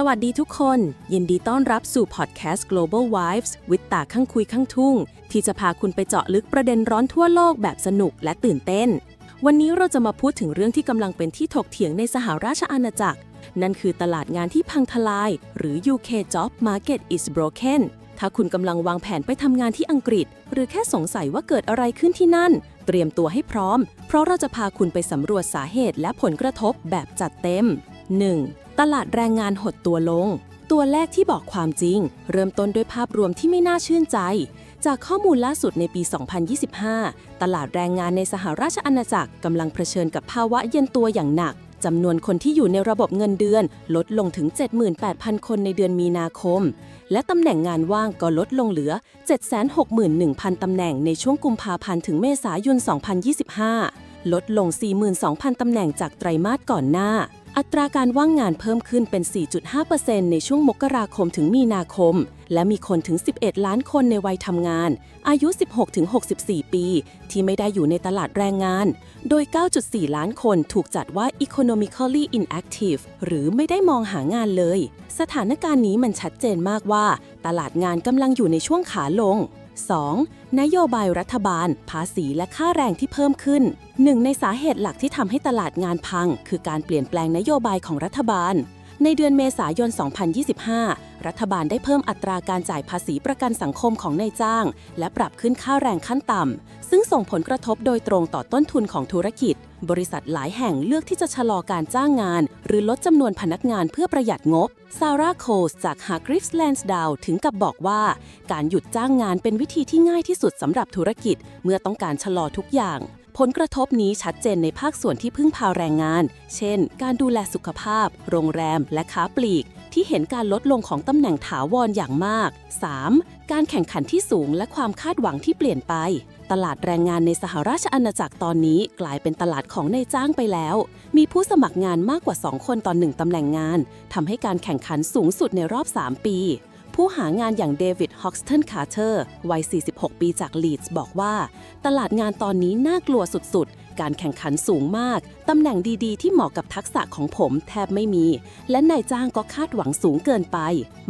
สวัสดีทุกคน ยินดีต้อนรับสู่พอดแคสต์ Global Wives วิตตาข้างคุยข้างทุ่ง ที่จะพาคุณไปเจาะลึกประเด็นร้อนทั่วโลกแบบสนุกและตื่นเต้น วันนี้เราจะมาพูดถึงเรื่องที่กำลังเป็นที่ถกเถียงในสหราชอาณาจักร นั่นคือตลาดงานที่พังทลาย หรือ UK Job Market is broken ถ้าคุณกำลังวางแผนไปทำงานที่อังกฤษ หรือแค่สงสัยว่าเกิดอะไรขึ้นที่นั่น เตรียมตัวให้พร้อม เพราะเราจะพาคุณไปสำรวจสาเหตุและผลกระทบแบบจัดเต็ม 1. ตลาดแรงงานหดตัวลง ตัวแรกที่บอกความจริง เริ่มต้นด้วยภาพรวมที่ไม่น่าชื่นใจ จากข้อมูลล่าสุดในปี 2025 ตลาดแรงงานในสหราชอาณาจักรกำลังเผชิญกับภาวะเย็นตัวอย่างหนักจำนวนคนที่อยู่ในระบบเงินเดือน ลดลงถึง 78,000 คนในเดือนมีนาคม และตำแหน่งงานว่างก็ลดลงเหลือ 761,000 ตำแหน่งในช่วงกุมภาพันธ์ถึงเมษายน 2025 ลดลง 42,000 ตำแหน่งจากไตรมาสก่อนหน้า อัตราการว่างงานเพิ่มขึ้นเป็น 4.5%ในช่วงมกราคมถึงมีนาคม และมีคนถึง 11 ล้านคนในวัยทำงาน อายุ 16-64 ปี ที่ไม่ได้อยู่ในตลาดแรงงาน โดย 9.4 ล้านคนถูกจัดว่า economically inactive หรือไม่ได้มองหางานเลย สถานการณ์นี้มันชัดเจนมากว่า ตลาดงานกำลังอยู่ในช่วงขาลง 2. นโยบายรัฐบาล ภาษีและค่าแรงที่เพิ่มขึ้น หนึ่งในสาเหตุหลักที่ทำให้ตลาดงานพัง คือการเปลี่ยนแปลงนโยบายของรัฐบาล ในเดือนเมษายน 2025 รัฐบาลได้เพิ่มอัตราการจ่ายภาษีประกันสังคมของนายจ้าง และปรับขึ้นค่าแรงขั้นต่ำ ซึ่งส่งผลกระทบโดยตรงต่อต้นทุนของธุรกิจ บริษัทหลายแห่งเลือกที่จะชะลอการจ้างงาน หรือลดจำนวนพนักงานเพื่อประหยัดงบ ซาร่าโคสจาก Hargreaves Lansdown ถึงกับบอกว่า การหยุดจ้างงานเป็นวิธีที่ง่ายที่สุดสำหรับธุรกิจ เมื่อต้องการชะลอทุกอย่าง ผลกระทบนี้ชัดเจนในภาคส่วนที่พึ่งพาแรงงาน เช่น การดูแลสุขภาพ โรงแรม และค้าปลีก ที่เห็นการลดลงของตำแหน่งถาวรอย่างมาก 3. การแข่งขันที่สูงและความคาดหวังที่เปลี่ยนไป ตลาดแรงงานในสหราชอาณาจักรตอนนี้กลายเป็นตลาดของนายจ้างไปแล้ว มีผู้สมัครงานมากกว่า 2 คนต่อหนึ่งตำแหน่งงานทำให้การแข่งขันสูงสุดในรอบ 3 ปี ผู้หางานอย่างเดวิดฮอกสตันคาร์เตอร์วัย 46 ปีจากลีดส์บอกว่า ตลาดงานตอนนี้น่ากลัวสุดๆ การแข่งขันสูงมาก ตำแหน่งดีๆ ที่เหมาะกับทักษะของผมแทบไม่มี และนายจ้างก็คาดหวังสูงเกินไป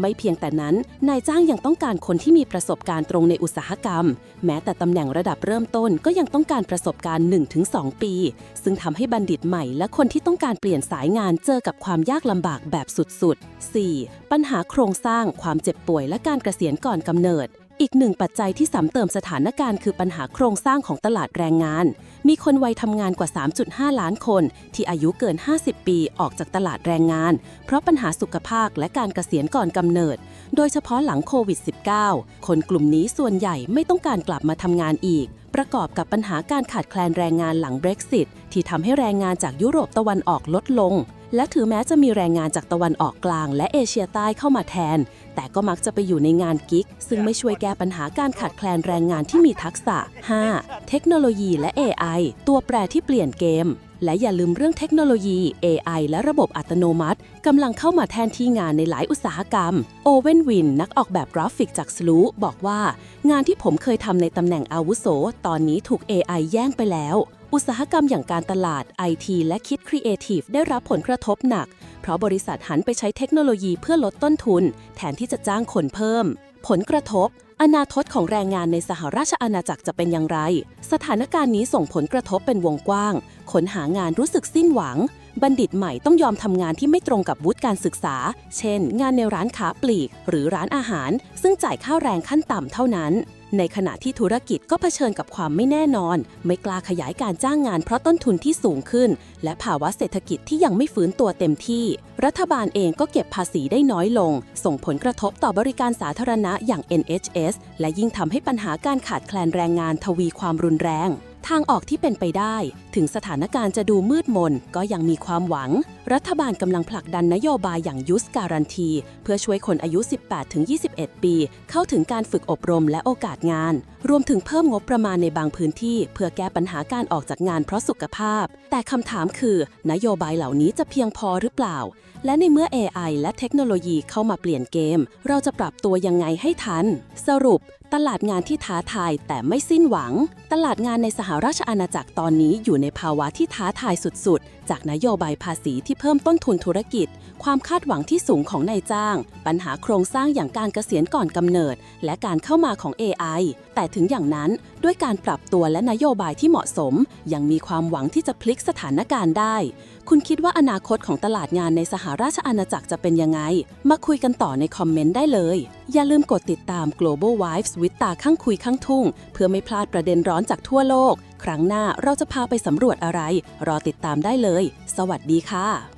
ไม่เพียงแต่นั้น นายจ้างยังต้องการคนที่มีประสบการณ์ตรงในอุตสาหกรรม แม้แต่ตำแหน่งระดับเริ่มต้นก็ยังต้องการประสบการณ์ 1-2 ปี ซึ่งทำให้บัณฑิตใหม่ และคนที่ต้องการเปลี่ยนสายงานเจอกับความยากลำบากแบบสุดๆ 4. ปัญหาโครงสร้าง ความเจ็บป่วยและการเกษียณก่อนกำเนิด อีกหนึ่งปัจจัยที่ซ้ำเติมสถานการณ์คือปัญหาโครงสร้างของตลาดแรงงาน มีคนวัยทำงานกว่า 3.5 ล้านคน ที่อายุเกิน 50 ปีออกจากตลาดแรงงาน เพราะปัญหาสุขภาพและการเกษียณก่อนกำเนิด โดยเฉพาะหลังโควิด -19 คนกลุ่มนี้ส่วนใหญ่ไม่ต้องการกลับมาทำงานอีก ประกอบกับปัญหาการขาดแคลนแรงงานหลัง Brexit ที่ทำให้แรงงานจากยุโรปตะวันออกลดลง และถือแม้จะมีแรงงานจากตะวันออกกลางและเอเชียใต้เข้ามาแทน แต่ก็มักจะไปอยู่ในงานกิ๊กซึ่งไม่ช่วยแก้ปัญหาการขาดแคลนแรงงานที่มีทักษะ 5. เทคโนโลยีและ AI ตัวแปรที่เปลี่ยนเกม และอย่าลืมเรื่องเทคโนโลยี AI และระบบอัตโนมัติกำลังเข้ามาแทนที่งานในหลายอุตสาหกรรม โอเวนวิน นักออกแบบกราฟิกจากสลูบอกว่า งานที่ผมเคยทำในตำแหน่งอาวุโส ตอนนี้ถูก AI แย่งไปแล้ว อุตสาหกรรมอย่างการตลาด IT และคิดครีเอทีฟได้รับผลกระทบหนัก เพราะบริษัทหันไปใช้เทคโนโลยีเพื่อลดต้นทุน แทนที่จะจ้างคนเพิ่ม ผลกระทบ อนาคตของแรงงานในสหราชอาณาจักรจะเป็นอย่างไร สถานการณ์นี้ส่งผลกระทบเป็นวงกว้าง คนหางานรู้สึกสิ้นหวัง บัณฑิตใหม่ต้องยอมทำงานที่ไม่ตรงกับวุฒิการศึกษา เช่น งานในร้านค้าปลีก หรือร้านอาหาร ซึ่งจ่ายค่าแรงขั้นต่ำเท่านั้น ในขณะที่ธุรกิจก็เผชิญกับความไม่แน่นอน ไม่กล้าขยายการจ้างงานเพราะต้นทุนที่สูงขึ้น และภาวะเศรษฐกิจที่ยังไม่ฟื้นตัวเต็มที่ รัฐบาลเองก็เก็บภาษีได้น้อยลง ส่งผลกระทบต่อบริการสาธารณะอย่าง NHS และยิ่งทำให้ปัญหาการขาดแคลนแรงงานทวีความรุนแรง ทางออกที่เป็นไปได้ ถึงสถานการณ์จะดูมืดมนก็ยังมีความหวัง รัฐบาลกำลังผลักดันนโยบายอย่างยุสการันที เพื่อช่วยคนอายุ 18-21 ปี เข้าถึงการฝึกอบรมและโอกาสงาน รวมถึงเพิ่มงบประมาณในบางพื้นที่ เพื่อแก้ปัญหาการออกจากงานเพราะสุขภาพ แต่คำถามคือ นโยบายเหล่านี้จะเพียงพอหรือเปล่า และในเมื่อ AI และเทคโนโลยีเข้ามาเปลี่ยนเกม เราจะปรับตัวยังไงให้ทัน สรุปตลาดงานที่ท้าทายแต่ไม่สิ้นหวัง ตลาดงานในสหราชอาณาจักรตอนนี้อยู่ในภาวะที่ท้าทายสุดๆ จากนโยบายภาษีที่เพิ่มต้นทุนธุรกิจ ความคาดหวังที่สูงของนายจ้าง ปัญหาโครงสร้างอย่างการเกษียณก่อนกำเนิด และการเข้ามาของ AI แต่ถึงอย่างนั้นด้วยการปรับตัวและนโยบายที่เหมาะสม ยังมีความหวังที่จะพลิกสถานการณ์ได้ คุณคิดว่าอนาคตของตลาดงานในสหราชอาณาจักรจะเป็นยังไง มาคุยกันต่อในคอมเมนต์ได้เลย อย่าลืมกดติดตาม Global Wives วิตาข้างคุยข้างทุ่ง เพื่อไม่พลาดประเด็นร้อนจากทั่วโลก ครั้งหน้าเราจะพาไปสำรวจอะไร รอติดตามได้เลย สวัสดีค่ะ